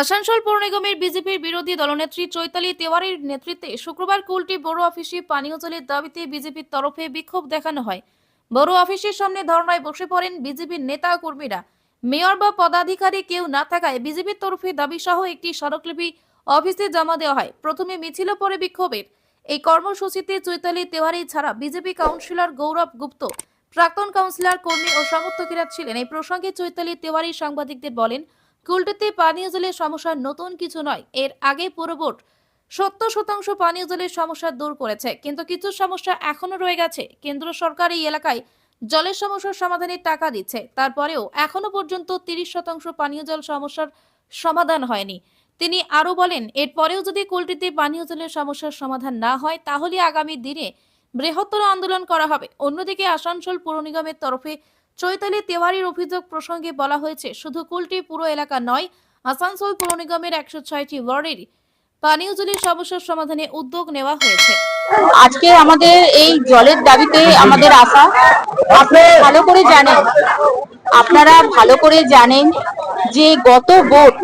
আসানসোল পৌর নিগমের বিজেপির বিরোধী দলনেত্রী চৈতালি তেওয়ারির নেতৃত্বে শুক্রবার কুলটি বড় অফিসে পানীয় জলের দাবিতে বিজেপির তরফে বিক্ষোভ দেখানো হয়। বড় অফিসের সামনে ধর্নায় বসে পড়েন বিজেপির নেতা কর্মীরা। মেয়র বা পদাধিকারী কেউ না থাকায় বিজেপির তরফে দাবি সহ একটি স্মারকলিপি অফিসে জমা দেওয়া হয়। প্রথমে মিছিল, পরে বিক্ষোভের। এই কর্মসূচিতে চৈতালি তেওয়ারি ছাড়া বিজেপি কাউন্সিলর গৌরব গুপ্ত, প্রাক্তন কাউন্সিলর কর্মী ও সমর্থকেরা ছিলেন। এই প্রসঙ্গে চৈতালি তেওয়ারি সাংবাদিকদের বলেন কুলটিতে পানীয় জলের সমস্যা নতুন কিছু নয়। এর আগে পুরো বোর্ড সত্তর শতাংশ পানীয় জলের সমস্যা দূর করেছে, কিন্তু কিছু সমস্যা এখনও রয়ে গেছে। কেন্দ্র সরকার এই এলাকায় জলের সমস্যার সমাধানে টাকা দিচ্ছে। তারপরেও এখনও পর্যন্ত তিরিশ শতাংশ পানীয় জল সমস্যার সমাধান হয়নি। তিনি আরও বলেন, এরপরেও যদি কুলটিতে পানীয় জলের সমস্যার সমাধান না হয়, তাহলে আগামী দিনে বৃহত্তর আন্দোলন করা হবে। অন্যদিকে আসানসোল পুর নিগমের তরফে চৈতালি তেওয়ারির অভিযোগ প্রসঙ্গে বলা হয়েছে, শুধু কুলটি পুরো এলাকা নয়, আসানসোল পুর নিগমের একশো ছয়টি ওয়ার্ডের পানীয় জলের সমস্যার সমাধানে উদ্যোগ নেওয়া হয়েছে। আজকে আমাদের এই জলের দাবিতে আমাদের আশা আপনারা ভালো করে জানেন, আপনারা ভালো করে জানেন যে গত ভোট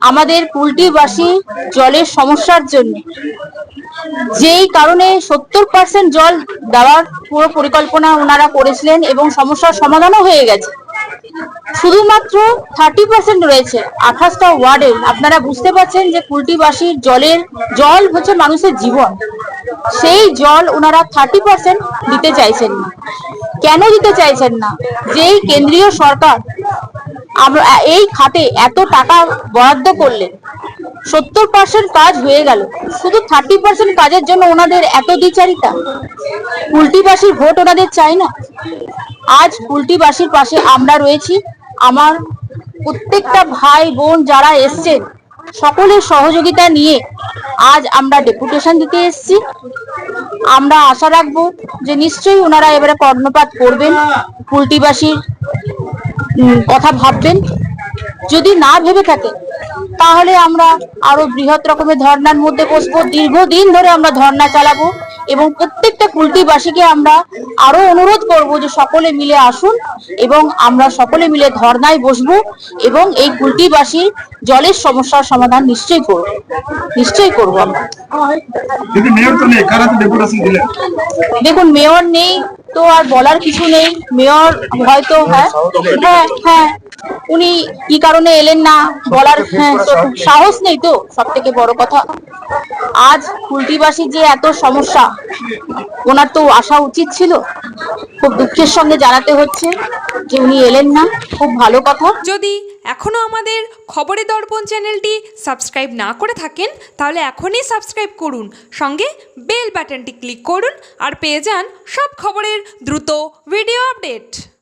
আমাদের কুলটিবাসী জলের সমস্যার জন্য। যেই কারণে সত্তর পার্সেন্ট জল দেওয়ার পুরো পরিকল্পনা ওনারা করেছিলেন এবং সমস্যার সমাধানও হয়ে গেছে। শুধুমাত্র থার্টি পার্সেন্ট রয়েছে আঠাশটা ওয়ার্ডে আপনারা বুঝতে পারছেন যে কুলটিবাসীর জলের, জল হচ্ছে মানুষের জীবন। সেই জল ওনারা থার্টি পার্সেন্ট দিতে চাইছেন না। কেন দিতে চাইছেন না? যেই কেন্দ্রীয় সরকার আমরা এই খাতে এত টাকা বরাদ্দ করলেন। সত্তর পার্সেন্ট কাজ হয়ে গেল। শুধু থার্টি পার্সেন্ট কাজের জন্য ওনাদের এত দ্বিচারিতা? কুলটিবাসীর ভোট ওনাদের চাই না। আজ কুলটিবাসীর পাশে আমরা রয়েছি। আমার প্রত্যেকটা ভাই বোন যারা এসছেন, সকলের সহযোগিতা নিয়ে আজ আমরা ডেপুটেশন দিতে এসেছি। আমরা আশা রাখব যে নিশ্চয়ই ওনারা এবারে কর্ণপাত করবেন। কুলটিবাসীর কথা ভাববেন? যদি না ভেবে থাকেন তাহলে আমরা আরও বৃহৎ রকমের ধর্নার মধ্যে বসবো। দীর্ঘদিন ধরে আমরা ধর্না চালাবো এবং প্রত্যেকটা কুলটিবাসীকে আমরা আরও অনুরোধ করব যে সকলে মিলে আসুন এবং আমরা সকলে মিলে ধর্নায় বসবো এবং এই কুলটিবাসীর জলের সমস্যার সমাধান নিশ্চয়ই করব। নিশ্চয়ই করব আমরা। যদি মেয়র তো নেই কারা তো ডেপুটেশন দিলেন দেখুন মেয়র নেই তো আর বলার কিছু নেই। মেয়র হয়তো হ্যাঁ? হ্যাঁ হ্যাঁ। উনি কি কারণে এলেন না বলার হ্যাঁ সাহস নেই তো সব থেকে বড় কথা। আজ কুলটিবাসীর যে এত সমস্যা, ওনার তো আসা উচিত ছিল। খুব দুঃখের সঙ্গে জানাতে হচ্ছে যে উনি এলেন না। খুব ভালো কথা। যদি এখনও আমাদের খবরে দর্পণ চ্যানেলটি সাবস্ক্রাইব না করে থাকেন, তাহলে এখনই সাবস্ক্রাইব করুন। সঙ্গে বেল বাটনটি ক্লিক করুন আর পেয়ে যান সব খবরের দ্রুত ভিডিও আপডেট।